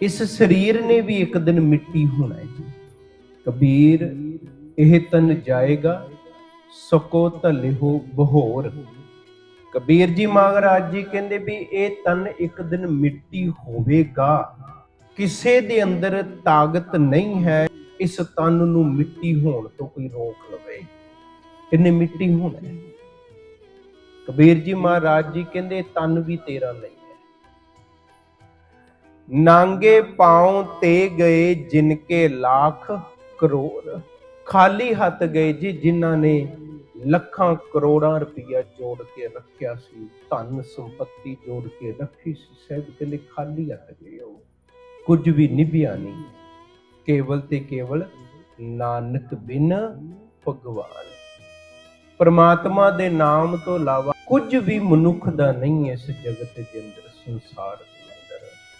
ਇਸ ਸਰੀਰ ਨੇ ਵੀ ਇੱਕ ਦਿਨ ਮਿੱਟੀ ਹੋਣਾ ਹੈ ਕਬੀਰ, ਇਹ ਤਨ ਜਾਏਗਾ, ਸਕੋ ਧਲਿਓ ਬਹੋਰ। ਕਬੀਰ ਜੀ ਮਹਾਰਾਜ ਜੀ ਕਹਿੰਦੇ ਵੀ ਇਹ ਤਨ ਇੱਕ ਦਿਨ ਮਿੱਟੀ ਹੋਵੇਗਾ। ਕਿਸੇ ਦੇ ਅੰਦਰ ਤਾਕਤ ਨਹੀਂ ਹੈ, ਇਸ ਤਨ ਨੂੰ ਮਿੱਟੀ ਹੋਣ ਤੋਂ ਕੋਈ ਰੋਕ ਲਵੇ। ਇਹਨੇ ਮਿੱਟੀ ਹੋਣਾ ਕਬੀਰ ਜੀ ਮਹਾਰਾਜ ਜੀ ਕਹਿੰਦੇ, ਤਨ ਵੀ ਤੇਰਾ ਨਹੀਂ ਨਾਂਗੇ ਪਾਉ ਤੇ ਗਏ ਜਿਨਕੇ ਲੱਖ ਕਰੋੜ। ਖਾਲੀ ਹੱਥ ਗਏ ਜੀ ਜਿਨ੍ਹਾਂ ਨੇ ਲੱਖਾਂ ਕਰੋੜਾਂ ਰੁਪਈਆ ਜੋੜ ਕੇ ਰੱਖਿਆ ਸੀ। ਧਨ ਸੰਪਤੀ ਜੋੜ ਕੇ ਰੱਖੀ ਸੀ। ਸਹਿਬ ਕਹਿੰਦੇ ਖਾਲੀ ਹੱਥ ਗਏ ਉਹ। ਕੁਝ ਵੀ ਨਿਭਿਆ ਨਹੀਂ। ਕੇਵਲ ਤੇ ਕੇਵਲ ਨਾਨਕ ਬਿਨ ਭਗਵਾਨ। ਪਰਮਾਤਮਾ ਦੇ ਨਾਮ ਤੋਂ ਇਲਾਵਾ ਕੁਝ ਵੀ ਮਨੁੱਖ ਦਾ ਨਹੀਂ ਇਸ ਜਗਤ ਦੇ ਅੰਦਰ ਸੰਸਾਰ